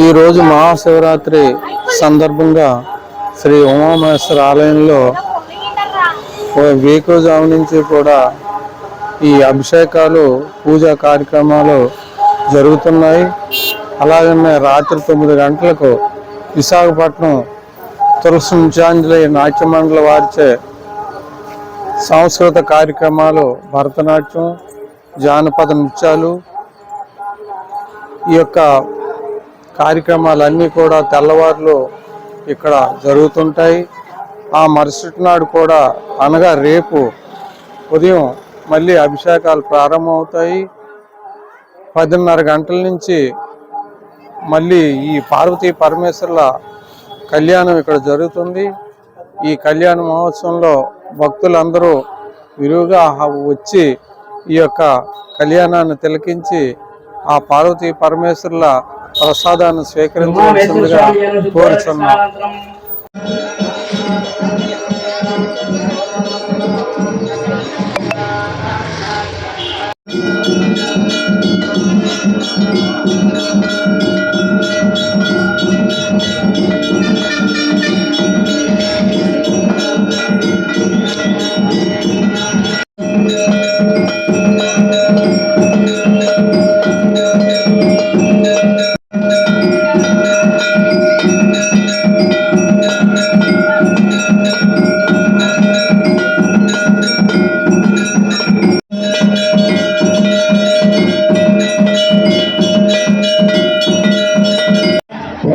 ఈరోజు మహాశివరాత్రి సందర్భంగా శ్రీ ఉమామహేశ్వర ఆలయంలో వేకోజాము నుంచి కూడా ఈ అభిషేకాలు పూజా కార్యక్రమాలు జరుగుతున్నాయి. అలాగనే రాత్రి తొమ్మిది గంటలకు విశాఖపట్నం తులసి నృత్యాంజలి నాట్య మండలి వారిచే సంస్కృత కార్యక్రమాలు భరతనాట్యం జానపద నృత్యాలు ఈ యొక్క కార్యక్రమాలన్నీ కూడా తెల్లవారులు ఇక్కడ జరుగుతుంటాయి. ఆ మరుసటి నాడు కూడా అనగా రేపు ఉదయం మళ్ళీ అభిషేకాలు ప్రారంభమవుతాయి. పదిన్నర గంటల నుంచి మళ్ళీ ఈ పార్వతీ పరమేశ్వర్ల కళ్యాణం ఇక్కడ జరుగుతుంది. ఈ కళ్యాణ మహోత్సవంలో భక్తులందరూ విరివిగా వచ్చి ఈ యొక్క కళ్యాణాన్ని తిలకించి ఆ పార్వతీ పరమేశ్వర్ల ప్రసాదాన్ని స్వీకరించవలసిందిగా కోరుచున్నాం.